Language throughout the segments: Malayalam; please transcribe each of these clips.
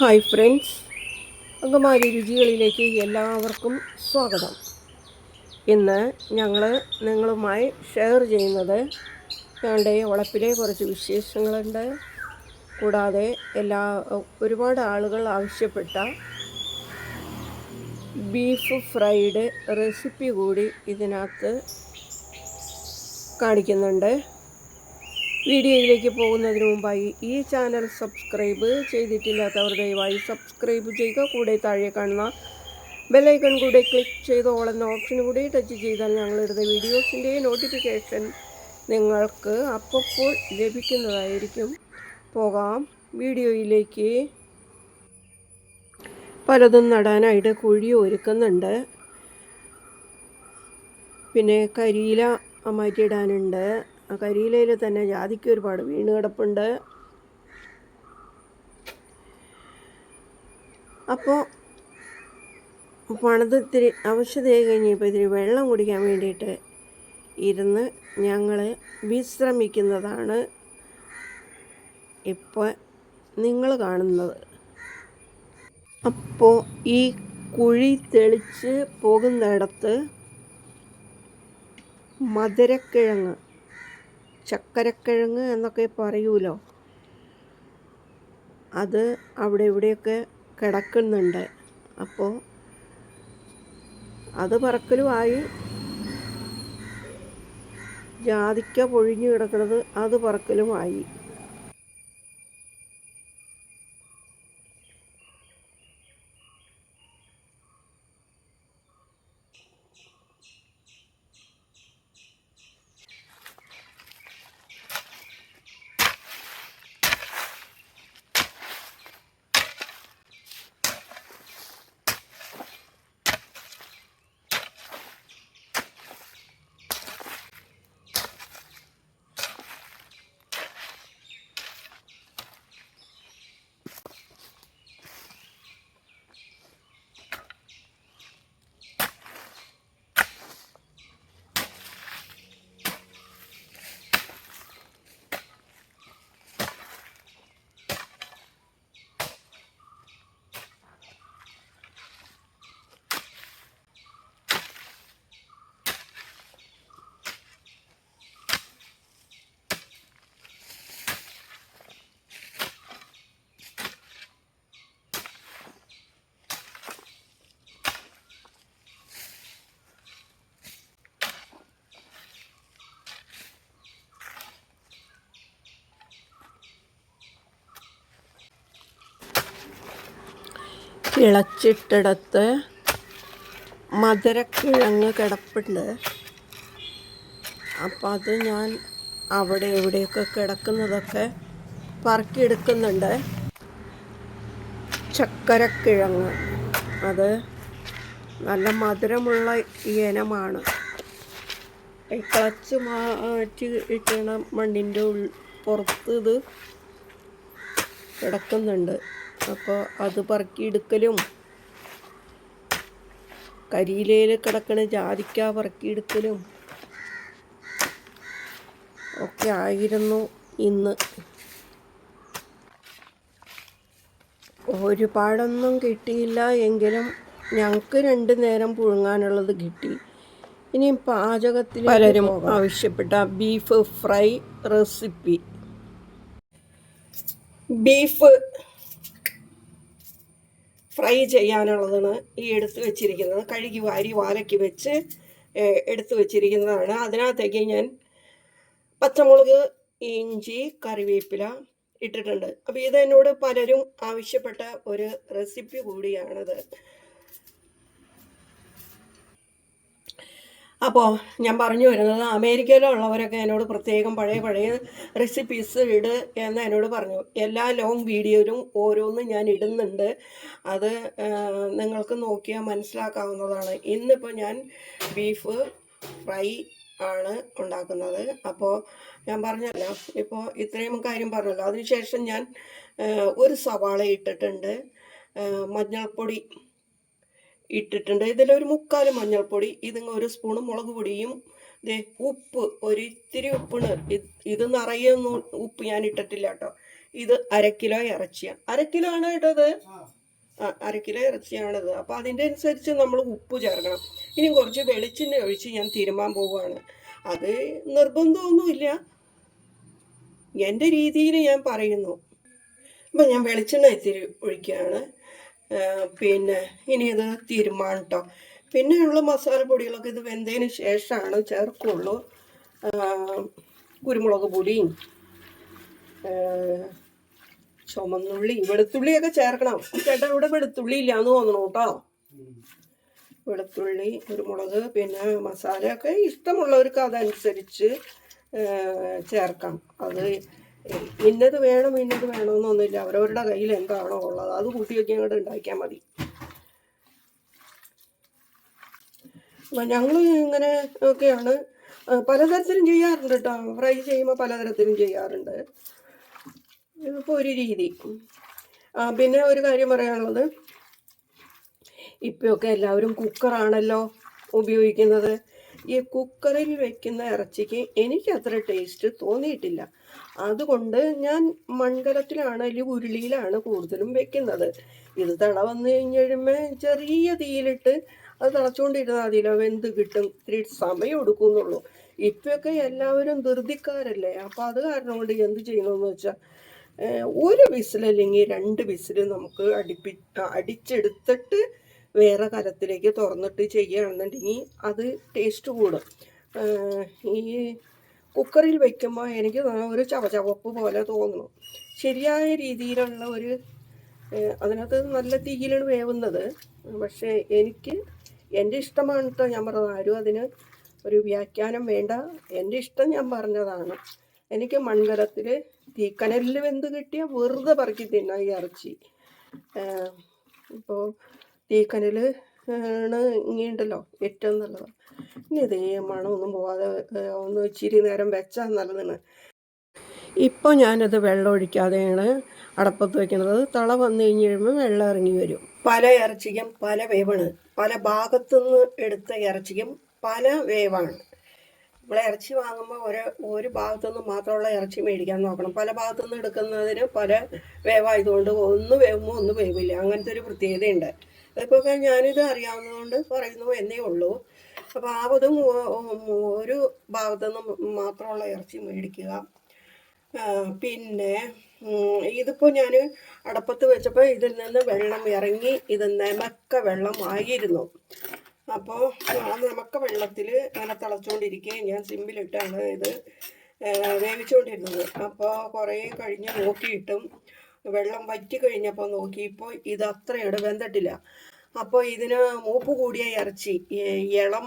Hi friends. അങ്കമാലി രുചികളിലേക്ക് എല്ലാവർക്കും സ്വാഗതം. ഇന്ന് ഞങ്ങൾ നിങ്ങളുമായി ഷെയർ ചെയ്യുന്നത് ഞങ്ങളുടെ ഉളപ്പിലെ കുറച്ച് വിശേഷങ്ങളുണ്ട്. കൂടാതെ എല്ലാ ഒരുപാട് ആളുകൾ ആവശ്യപ്പെട്ട ബീഫ് ഫ്രൈഡ് റെസിപ്പി കൂടി ഇതിനകത്ത് കാണിക്കുന്നുണ്ട്. വീഡിയോയിലേക്ക് പോകുന്നതിന് മുമ്പായി ഈ ചാനൽ സബ്സ്ക്രൈബ് ചെയ്തിട്ടില്ലാത്തവർ ദയവായി സബ്സ്ക്രൈബ് ചെയ്യുക. കൂടെ താഴെ കാണുന്ന ബെല്ലൈക്കൺ കൂടെ ക്ലിക്ക് ചെയ്ത് ഓളെന്ന ഓപ്ഷൻ കൂടി ടച്ച് ചെയ്താൽ ഞങ്ങളിടുന്ന വീഡിയോസിന്റെ നോട്ടിഫിക്കേഷൻ നിങ്ങൾക്ക് അപ്പോൾ ലഭിക്കുന്നതായിരിക്കും. പോകാം. വീഡിയോയിലേക്ക്. പലതും നടാനായിട്ട് കുഴി ഒരുക്കുന്നുണ്ട്. പിന്നെ കരിയില മാറ്റിയിടാനുണ്ട് കരിയിലയിൽ തന്നെ ജാതിക്ക് ഒരുപാട് വീണ് കിടപ്പുണ്ട്. അപ്പോൾ പണത് ഇത്തിരി ആവശ്യതയായി കഴിഞ്ഞപ്പോൾ ഇത്തിരി വെള്ളം കുടിക്കാൻ വേണ്ടിയിട്ട് ഇരുന്ന് ഞങ്ങൾ വിശ്രമിക്കുന്നതാണ് ഇപ്പോൾ നിങ്ങൾ കാണുന്നത്. അപ്പോൾ ഈ കുഴി തെളിച്ച് പോകുന്നിടത്ത് മധുരക്കിഴങ്ങ് ചക്കരക്കിഴങ്ങ് എന്നൊക്കെ പറയൂലോ? അത് അവിടെ ഇവിടെയൊക്കെ കിടക്കുന്നുണ്ട്. അപ്പോൾ അത് പറക്കലുമായി ജാതിക്ക പൊഴിഞ്ഞു കിടക്കുന്നത് അത് പറക്കലുമായി. കിളച്ചിട്ടിടത്ത് മധുരക്കിഴങ്ങ് കിടപ്പുണ്ട്. അപ്പം അത് ഞാൻ അവിടെ എവിടെയൊക്കെ കിടക്കുന്നതൊക്കെ പറക്കിയെടുക്കുന്നുണ്ട്. ചക്കരക്കിഴങ്ങ്. അത് നല്ല മധുരമുള്ള ഇനമാണ്. ഈ കിളച്ച് മാറ്റി ഇട്ടണ മണ്ണിന്റെ ഉൾ പുറത്ത് ഇത് കിടക്കുന്നുണ്ട്. അപ്പോൾ അത് പറക്കിയെടുക്കലും കരിയിലയിൽ കിടക്കണ ജാതിക്ക പറക്കിയെടുക്കലും ഒക്കെ ആയിരുന്നു ഇന്ന്. ഒരുപാടൊന്നും കിട്ടിയില്ല എങ്കിലും ഞങ്ങൾക്ക് രണ്ടു നേരം പുഴുങ്ങാനുള്ളത് കിട്ടി. ഇനി പാചകത്തിൽ പലരും ആവശ്യപ്പെട്ട beef fry recipe. Beef fry ചെയ്യാനുള്ളതാണ് ഈ എടുത്തു വെച്ചിരിക്കുന്നത്. കഴുകി വാരി വാലയ്ക്ക് വെച്ച് എടുത്തു വെച്ചിരിക്കുന്നതാണ്. അതിനകത്തേക്ക് ഞാൻ പച്ചമുളക് ഇഞ്ചി കറിവേപ്പില ഇട്ടിട്ടുണ്ട്. അപ്പോൾ ഇത് എന്നോട് പലരും ആവശ്യപ്പെട്ട ഒരു റെസിപ്പി കൂടിയാണിത്. അപ്പോൾ ഞാൻ പറഞ്ഞു വരുന്നത് അമേരിക്കയിലുള്ളവരൊക്കെ എന്നോട് പ്രത്യേകം പഴയ പഴയ റെസിപ്പീസ് ഇട് എന്ന് എന്നോട് പറഞ്ഞു. എല്ലാ ലോങ് വീഡിയോയിലും ഓരോന്നും ഞാൻ ഇടുന്നുണ്ട്. അത് നിങ്ങൾക്ക് നോക്കിയാൽ മനസ്സിലാക്കാവുന്നതാണ്. ഇന്നിപ്പോൾ ഞാൻ ബീഫ് ഫ്രൈ ആണ് ഉണ്ടാക്കുന്നത്. അപ്പോൾ ഞാൻ പറഞ്ഞല്ലോ ഇപ്പോൾ ഇത്രയും കാര്യം പറഞ്ഞല്ലോ. അതിനുശേഷം ഞാൻ ഒരു സവാള ഇട്ടിട്ടുണ്ട്. മഞ്ഞൾപ്പൊടി ഇട്ടിട്ടുണ്ട്. ഇതിലൊരു മുക്കാൽ മഞ്ഞൾപ്പൊടി ഇതിങ്ങ ഒരു സ്പൂണ് മുളക് പൊടിയും ദേ ഉപ്പ് ഒരിത്തിരി ഉപ്പാണ്. ഇത് നിറയെ ഒന്നും ഉപ്പ് ഞാൻ ഇട്ടിട്ടില്ല കേട്ടോ. ഇത് അരക്കിലോ കിലോ ഇറച്ചിയാണ് അര കിലോ ആണ് ഇട്ടത് ആ. അരക്കിലോ കിലോ ഇറച്ചിയാണിത് അപ്പോൾ അതിന്റെ അനുസരിച്ച് നമ്മൾ ഉപ്പ് ചേർക്കണം. ഇനി കുറച്ച് വെളിച്ചെണ്ണ ഒഴിച്ച് ഞാൻ തിരുമാൻ പോവുകയാണ്. അത് നിർബന്ധമൊന്നുമില്ല. എന്റെ രീതിയിൽ ഞാൻ പറയുന്നു. അപ്പം ഞാൻ വെളിച്ചെണ്ണ ഇത്തിരി ഒഴിക്കുകയാണ്. പിന്നെ ഇനി ഇത് തീരുമാനം കേട്ടോ പിന്നെയുള്ള മസാലപ്പൊടികളൊക്കെ ഇത് വെന്തതിന് ശേഷമാണ് ചേർക്കുള്ളൂ. കുരുമുളക് പൊടിയും ചുമന്നുള്ളി വെളുത്തുള്ളിയൊക്കെ ചേർക്കണം. ചേട്ടാ ഇവിടെ വെളുത്തുള്ളി ഇല്ലാന്ന് തോന്നണം കേട്ടോ വെളുത്തുള്ളി കുരുമുളക് പിന്നെ മസാലയൊക്കെ ഇഷ്ടമുള്ളവർക്ക് അതനുസരിച്ച് ചേർക്കാം. അത് ഇന്നത് വേണം ഇന്നത് വേണമെന്നൊന്നുമില്ല. അവരവരുടെ കയ്യിൽ എന്താണോ ഉള്ളത്. അത് കൂട്ടിയൊക്കെ അങ്ങോട്ട് ഉണ്ടാക്കിയാൽ മതി. ഞങ്ങൾ ഇങ്ങനെ ഒക്കെയാണ്. പലതരത്തിലും ചെയ്യാറുണ്ട് കേട്ടോ ഫ്രൈ ചെയ്യുമ്പോൾ പലതരത്തിലും ചെയ്യാറുണ്ട്. ഇതിപ്പോൾ ഒരു രീതി. പിന്നെ ഒരു കാര്യം പറയാനുള്ളത്. ഇപ്പോഴൊക്കെ എല്ലാവരും കുക്കറാണല്ലോ ഉപയോഗിക്കുന്നത്. ഈ കുക്കറിൽ വെക്കുന്ന ഇറച്ചിക്ക് എനിക്ക് അത്ര ടേസ്റ്റ് തോന്നിയിട്ടില്ല. അതുകൊണ്ട് ഞാൻ മൺകലത്തിലാണ് അല്ലെങ്കിൽ ഉരുളിയിലാണ് കൂടുതലും വെക്കുന്നത്. ഇത് തിള വന്നു കഴിഞ്ഞ് ചെറിയ തീയിലിട്ട് അത് തിളച്ചുകൊണ്ടിരുന്നാൽ അതിലോ വെന്ത് കിട്ടും. ഇത്തിരി സമയം എടുക്കുന്നുള്ളൂ. ഇപ്പൊക്കെ എല്ലാവരും ധൃതിക്കാരല്ലേ? അപ്പം അത് കാരണം കൊണ്ട് എന്ത് ചെയ്യണമെന്ന് വെച്ചാൽ ഒരു ഒരു വിസിലല്ലെങ്കിൽ രണ്ട് വിസിൽ നമുക്ക് അടിപ്പി അടിച്ചെടുത്തിട്ട് വേറെ കലത്തിലേക്ക് തുറന്നിട്ട് ചെയ്യുകയാണെന്നുണ്ടെങ്കിൽ അത് ടേസ്റ്റ് കൂടും. ഈ കുക്കറിൽ വയ്ക്കുമ്പോൾ എനിക്ക് ഒരു ചവചവപ്പ് പോലെ തോന്നുന്നു. ശരിയായ രീതിയിലുള്ള ഒരു അതിനകത്ത് നല്ല തീയിലാണ് വേവുന്നത്. പക്ഷേ എനിക്ക് എന്റെ ഇഷ്ടമാണ് കേട്ടോ ഞാൻ പറഞ്ഞത്. ആരും അതിന് ഒരു വ്യാഖ്യാനം വേണ്ട. എന്റെ ഇഷ്ടം ഞാൻ പറഞ്ഞതാണ്. എനിക്ക് മൺകലത്തിൽ തീക്കനലിൽ വെന്ത് കിട്ടിയ വെറുതെ പറക്കി തിന്നാം ഈ ഇറച്ചി. ഇപ്പോൾ തീക്കനൽ ആണ് ഇങ്ങനെയുണ്ടല്ലോ ഏറ്റവും നല്ലത്. ഇനി ഇതേ മണമൊന്നും പോവാതെ ഒന്ന് ഇച്ചിരി നേരം വെച്ചാൽ നല്ലതാണ്. ഇപ്പോൾ ഞാനത് വെള്ളം ഒഴിക്കാതെയാണ് അടപ്പത്ത് വെക്കുന്നത്. തള വന്നു കഴിഞ്ഞ് കഴിയുമ്പോൾ വെള്ളം ഇറങ്ങി വരും. പല ഇറച്ചിക്കും പല വേവാണ്. പല ഭാഗത്തുനിന്ന് എടുത്ത ഇറച്ചിക്കും പല വേവാണ്. നമ്മൾ ഇറച്ചി വാങ്ങുമ്പോൾ ഒരു ഒരു ഭാഗത്തുനിന്ന് മാത്രമുള്ള ഇറച്ചി മേടിക്കാൻ നോക്കണം. പല ഭാഗത്തുനിന്ന് എടുക്കുന്നതിന് പല വേവായതുകൊണ്ട് ഒന്ന് വേവുമ്പോൾ ഒന്ന് വേവില്ല. അങ്ങനത്തെ ഒരു പ്രത്യേകതയുണ്ട്. അതിപ്പോൾ ഞാനിത് അറിയാവുന്നതുകൊണ്ട് പറയുന്നു എന്നേ ഉള്ളൂ. അപ്പോൾ ആവതും ഒരു ഭാഗത്തുനിന്ന് മാത്രമുള്ള ഇറച്ചി മേടിക്കുക. പിന്നെ ഇതിപ്പോ ഇതിപ്പോൾ ഞാൻ അടപ്പത്ത് വെച്ചപ്പോൾ ഇതിൽ നിന്ന് വെള്ളം ഇറങ്ങി ഇത് നമക്ക വെള്ളമായിരുന്നു അപ്പോൾ ആ നമക്ക വെള്ളത്തിൽ അങ്ങനെ തിളച്ചുകൊണ്ടിരിക്കുകയും ഞാൻ സിമ്പിലിട്ടാണ് ഇത് ആ, വേവിച്ചുകൊണ്ടിരുന്നത് അപ്പോൾ കുറേ കഴിഞ്ഞ് നോക്കിയിട്ടും വെള്ളം വറ്റി കഴിഞ്ഞപ്പോൾ നോക്കി നോക്കിയപ്പോൾ ഇത് അത്രയോടെ വെന്തിട്ടില്ല. അപ്പോൾ ഇതിന് മൂപ്പ് കൂടിയ ഇറച്ചി. ഇളം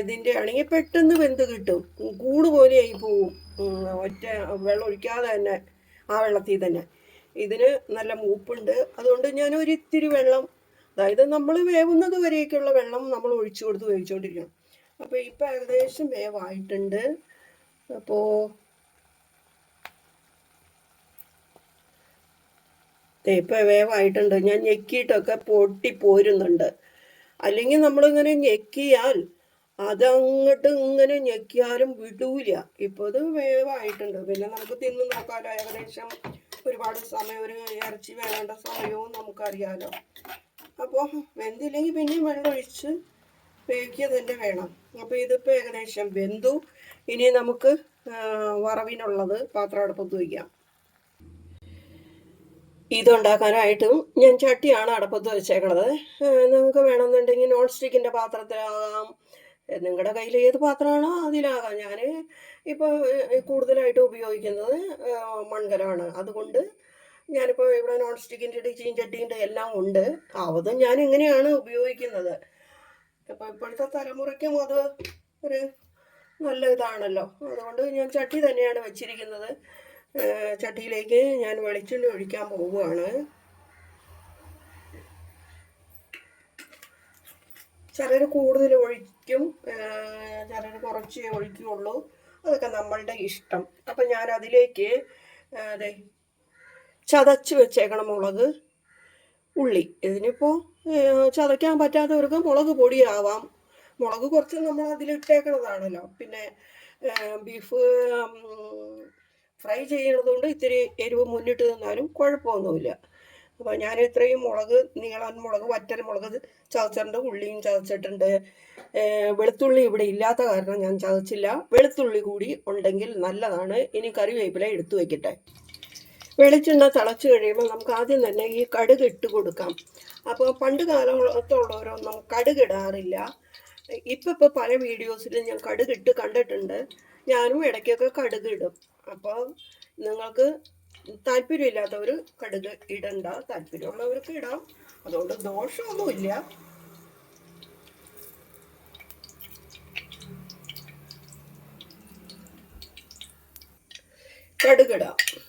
ഇതിന്റെ ആണെങ്കിൽ പെട്ടെന്ന് വെന്ത് കിട്ടും. കൂട് പോലെയായി പോവും. ഒറ്റ വെള്ളം ഒഴിക്കാതെ തന്നെ ആ വെള്ളത്തിൽ തന്നെ. ഇതിന് നല്ല മൂപ്പുണ്ട്. അതുകൊണ്ട് ഞാൻ ഒരിത്തിരി വെള്ളം അതായത് നമ്മൾ വേവുന്നത് വരെയൊക്കെയുള്ള വെള്ളം നമ്മൾ ഒഴിച്ചു കൊടുത്ത് വേവിച്ചുകൊണ്ടിരിക്കണം അപ്പോൾ ഇപ്പം ഏകദേശം വേവായിട്ടുണ്ട്. അപ്പോൾ ഇപ്പം വേവായിട്ടുണ്ട്. ഞാൻ ഞെക്കിയിട്ടൊക്കെ പൊട്ടി പോരുന്നുണ്ട്. അല്ലെങ്കിൽ നമ്മളിങ്ങനെ ഞെക്കിയാൽ അതങ്ങോട്ട് ഇങ്ങനെ ഞെക്കിയാലും വിടൂല. ഇപ്പോൾ ഇത് വേവായിട്ടുണ്ട്. പിന്നെ നമുക്ക് തിന്ന് നോക്കാമല്ലോ ഏകദേശം ഒരുപാട് സമയം ഒരു ഇറച്ചി വേണ്ട സമയവും നമുക്കറിയാലോ. അപ്പോൾ വെന്തില്ലെങ്കിൽ പിന്നെ വെള്ളമൊഴിച്ച് വേവിക്കുക തന്നെ വേണം. അപ്പോൾ ഇതിപ്പോൾ ഏകദേശം വെന്തു. ഇനി നമുക്ക് വറവിനുള്ളത് പാത്രം അടുപ്പത്ത് വയ്ക്കാം. ഇതുണ്ടാക്കാനായിട്ടും ഞാൻ ചട്ടിയാണ് അടപ്പത്ത് വെച്ചേക്കണത്. നിങ്ങൾക്ക് വേണമെന്നുണ്ടെങ്കിൽ നോൺ സ്റ്റിക്കിന്റെ പാത്രത്തിലാകാം നിങ്ങളുടെ കയ്യിൽ ഏത് പാത്രമാണോ അതിലാകാം. ഞാൻ ഇപ്പോൾ കൂടുതലായിട്ട് ഉപയോഗിക്കുന്നത് മൺകലമാണ്. അതുകൊണ്ട് ഞാനിപ്പോൾ ഇവിടെ നോൺ സ്റ്റിക്കിന്റെ ഇടിച്ചിയും ചട്ടിന്റെ എല്ലാം ഉണ്ട്. അവതും ഞാൻ ഇങ്ങനെയാണ് ഉപയോഗിക്കുന്നത്. അപ്പോൾ ഇപ്പോഴത്തെ തലമുറയ്ക്കും അത് ഒരു നല്ല ഇതാണല്ലോ. അതുകൊണ്ട് ഞാൻ ചട്ടി തന്നെയാണ് വെച്ചിരിക്കുന്നത്. ചട്ടിയിലേക്ക് ഞാൻ വെളിച്ചെണ്ണ ഒഴിക്കാൻ പോവുകയാണ്. ചിലർ കൂടുതൽ ഒഴിക്കും. ചിലർ കുറച്ചേ ഒഴിക്കുകയുള്ളൂ. അതൊക്കെ നമ്മളുടെ ഇഷ്ടം. അപ്പം ഞാൻ അതിലേക്ക് അതെ ചതച്ച് വെച്ചേക്കണം മുളക് ഉള്ളി. ഇതിനിപ്പോൾ ചതയ്ക്കാൻ പറ്റാത്തവർക്ക് മുളക് പൊടിയാവാം. മുളക് കുറച്ച് നമ്മൾ അതിലിട്ടേക്കണതാണല്ലോ പിന്നെ ബീഫ് ഫ്രൈ ചെയ്യുന്നതുകൊണ്ട് ഇത്തിരി എരിവ് മുന്നിട്ട് നിന്നാലും കുഴപ്പമൊന്നുമില്ല. അപ്പോൾ ഞാൻ ഇത്രയും മുളക് നീളൻ മുളക് വറ്റൽ മുളക് ചതച്ചിട്ടുണ്ട്. ഉള്ളിയും ചതച്ചിട്ടുണ്ട്. വെളുത്തുള്ളി ഇവിടെ ഇല്ലാത്ത കാരണം ഞാൻ ചതച്ചില്ല. വെളുത്തുള്ളി കൂടി ഉണ്ടെങ്കിൽ നല്ലതാണ്. ഇനി കറിവേപ്പില എടുത്തു വയ്ക്കട്ടെ വെളിച്ചെണ്ണ തിളച്ച് കഴിയുമ്പോൾ നമുക്ക് ആദ്യം തന്നെ ഈ കടുക് ഇട്ട് കൊടുക്കാം. അപ്പോൾ പണ്ട് കാലത്തുള്ളവരൊന്നും കടുക് ഇടാറില്ല. ഇപ്പം ഇപ്പോൾ പല വീഡിയോസിലും ഞാൻ കടുക് ഇട്ട് കണ്ടിട്ടുണ്ട്. ഞാനും ഇടയ്ക്കൊക്കെ കടുക് ഇടും. അപ്പോൾ നിങ്ങൾക്ക് താല്പര്യമില്ലാത്തവർ കടുക് ഇടണ്ട. താല്പര്യമുള്ളവർക്ക് ഇടാം. അതുകൊണ്ട് ദോഷമൊന്നുമില്ല. കടുകിടാം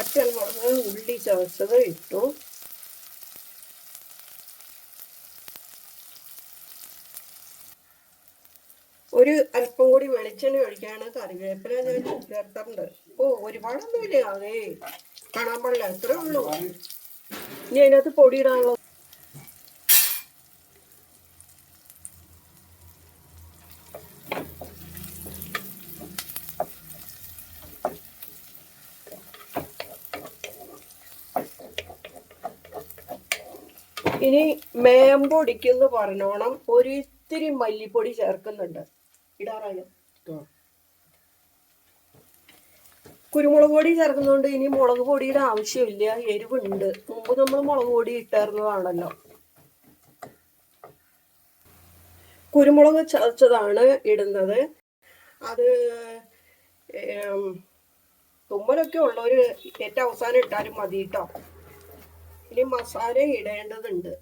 വറ്റൽ മുളക് ഉള്ളി ചതച്ചത് ഇട്ടു. ഒരു അല്പം കൂടി വെളിച്ചെണ്ണ ഒഴിക്കാണ് കറിവേപ്പില ഞാൻ ചേർത്തിട്ടുണ്ട്. ഓ ഒരുപാടൊന്നുമില്ല. അതേ കാണാൻ പാടില്ല. എത്രേ ഉള്ളൂ. ഇനി അതിനകത്ത് പൊടിയിടാനുള്ള ഇനി മേമ്പൊടിക്കെന്ന് പറഞ്ഞോണം. ഒരിത്തിരി മല്ലിപ്പൊടി ചേർക്കുന്നുണ്ട്. ഇടാറായോ? കുരുമുളക് പൊടി ചേർക്കുന്നതുകൊണ്ട് ഇനി മുളക് പൊടിയുടെ ആവശ്യമില്ല. എരിവുണ്ട്. മുമ്പ് നമ്മൾ മുളക് പൊടി ഇട്ടായിരുന്നതാണല്ലോ. കുരുമുളക് ചതച്ചതാണ് ഇടുന്നത്. അത് തുമ്മലൊക്കെ ഉള്ളവർ ഏറ്റവും അവസാനം ഇട്ടാലും മതി കേട്ടോ ഇനി മസാല ഇടേണ്ടതുണ്ട്.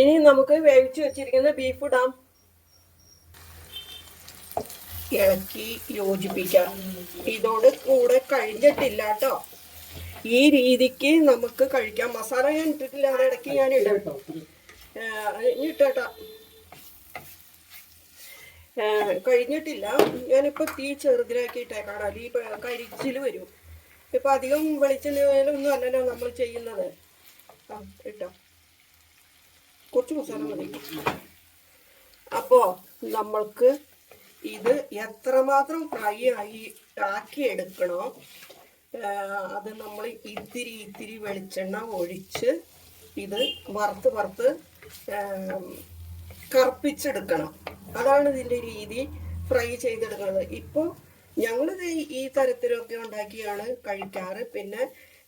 ഇനി നമുക്ക് വേവിച്ച് വെച്ചിരിക്കുന്ന ബീഫ് ഇടാം. ഇളക്കി യോജിപ്പിക്കാം. ഇതോട് കൂടെ കഴിഞ്ഞിട്ടില്ല കേട്ടോ. ഈ രീതിക്ക് നമുക്ക് കഴിക്കാം. മസാല ഞാൻ ഇട്ടിട്ടില്ല. ഇടയ്ക്ക് ഞാൻ ഇടും. ഇട്ടേട്ടാ കഴിഞ്ഞിട്ടില്ല. ഞാനിപ്പോ തീ ചെറുതിലാക്കിയിട്ടേക്കാടാ ഈ കരിച്ചിൽ വരും. ഇപ്പൊ അധികം വെളിച്ചെണ്ണയിലൊന്നും അല്ലല്ലോ നമ്മൾ ചെയ്യുന്നത്. ആ ഇട്ടോ. കുറച്ച് മസാല മതി. അപ്പോ നമ്മൾക്ക് ഇത് എത്രമാത്രം ഫ്രൈ ആയി ആക്കി എടുക്കണോ ആ, അത് നമ്മൾ ഇത്തിരി ഇത്തിരി വെളിച്ചെണ്ണ ഒഴിച്ച് ഇത് വറുത്ത് വറുത്ത് കറുപ്പിച്ചെടുക്കണം. അതാണ് ഇതിന്റെ രീതി ഫ്രൈ ചെയ്തെടുക്കുന്നത്. ഇപ്പോൾ ഞങ്ങളിത് ഈ തരത്തിലൊക്കെ ഉണ്ടാക്കിയാണ് കഴിക്കാറ്. പിന്നെ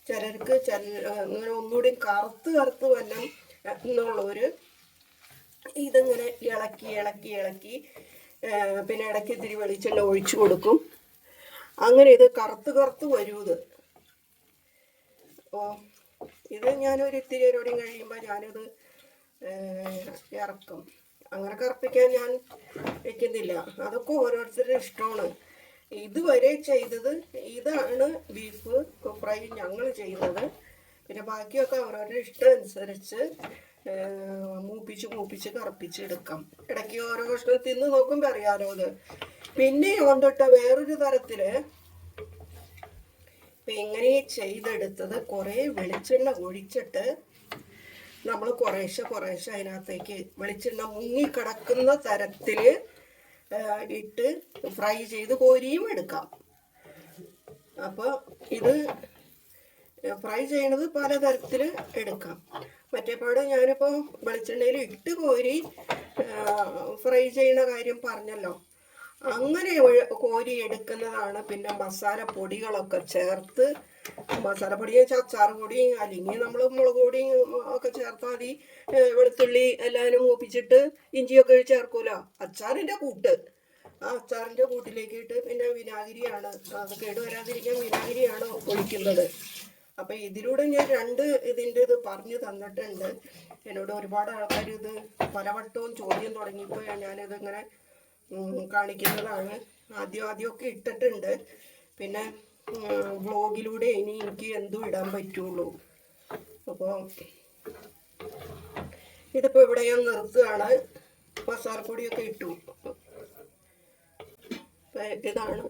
ചിലർക്ക് ചില അങ്ങനെ ഒന്നുകൂടി കറുത്ത് കറുത്ത് വല്ലം എന്നുള്ളവർ ഇതിങ്ങനെ ഇളക്കി ഇളക്കി ഇളക്കി പിന്നെ ഇടയ്ക്ക് ഇത്തിരി വെളിച്ചെണ്ണ ഒഴിച്ചു കൊടുക്കും. അങ്ങനെ ഇത് കറുത്ത് കറുത്ത് വരും ഇത് ഇത് ഞാനൊരു ഇത്തിരി ഒരുപടി കഴിയുമ്പോൾ ഞാനിത് ഇറക്കും. അങ്ങനെ കറുപ്പിക്കാൻ ഞാൻ വെക്കുന്നില്ല. അതൊക്കെ ഓരോരുത്തരുടെ ഇഷ്ടമാണ്. ഇതുവരെ ചെയ്തത് ഇതാണ് ബീഫ് ഫ്രൈ ഞങ്ങൾ ചെയ്യുന്നത് പിന്നെ ബാക്കിയൊക്കെ അവരവരുടെ ഇഷ്ടം അനുസരിച്ച് മൂപ്പിച്ച് മൂപ്പിച്ച് കറുപ്പിച്ച് എടുക്കാം. ഇടയ്ക്ക് ഓരോ കഷ്ണം തിന്ന് നോക്കുമ്പോൾ അറിയാലോ അത് പിന്നെ കൊണ്ടിട്ട വേറൊരു തരത്തിൽ. ഇങ്ങനെ ചെയ്തെടുത്തത് കുറേ വെളിച്ചെണ്ണ ഒഴിച്ചിട്ട് നമ്മൾ കുറേശ്ശെ കുറേശ്ശെ അതിനകത്തേക്ക് വെളിച്ചെണ്ണ മുങ്ങിക്കിടക്കുന്ന തരത്തിൽ ഇട്ട് ഫ്രൈ ചെയ്ത് കോരിയും എടുക്കാം. അപ്പോൾ ഇത് ഫ്രൈ ചെയ്യണത് പലതരത്തിൽ എടുക്കാം. മറ്റേപാട് ഞാനിപ്പോൾ വെളിച്ചെണ്ണയിൽ ഇട്ട് കോരി ഫ്രൈ ചെയ്യുന്ന കാര്യം പറഞ്ഞല്ലോ. അങ്ങനെ കോരി എടുക്കുന്നതാണ് പിന്നെ മസാല പൊടികളൊക്കെ ചേർത്ത് മസാലപ്പൊടി അച്ചാർ പൊടി അല്ലെങ്കിൽ നമ്മൾ മുളക് പൊടിയും ഒക്കെ ചേർത്താൽ മതി. വെളുത്തുള്ളി എല്ലാവരും മൂപ്പിച്ചിട്ട് ഇഞ്ചിയൊക്കെ ചേർക്കൂലോ? അച്ചാറിന്റെ കൂട്ട്. ആ അച്ചാറിന്റെ കൂട്ടിലേക്ക് ഇട്ട് പിന്നെ വിനാഗിരിയാണ്. അത് കേട് വരാതിരിക്കാൻ വിനാഗിരിയാണ് ഒഴിക്കുന്നത്. അപ്പം ഇതിലൂടെ ഞാൻ രണ്ട് ഇതിന്റെ ഇത് പറഞ്ഞു തന്നിട്ടുണ്ട്. എന്നോട് ഒരുപാട് ആൾക്കാർ ഇത് പലവട്ടവും ചോദ്യം തുടങ്ങിയപ്പോൾ ഞാനിത് ഇങ്ങനെ കാണിക്കുന്നതാണ്. ആദ്യം ആദ്യമൊക്കെ ഇട്ടിട്ടുണ്ട്. പിന്നെ വ്ളോഗിലൂടെ ഇനി എനിക്ക് എന്തും ഇടാൻ പറ്റുള്ളൂ. അപ്പോൾ ഇതിപ്പോൾ ഇവിടെ ഞാൻ നിർത്തുകയാണ്. മസാലപ്പൊടിയൊക്കെ ഇട്ടു. ഇതാണ്.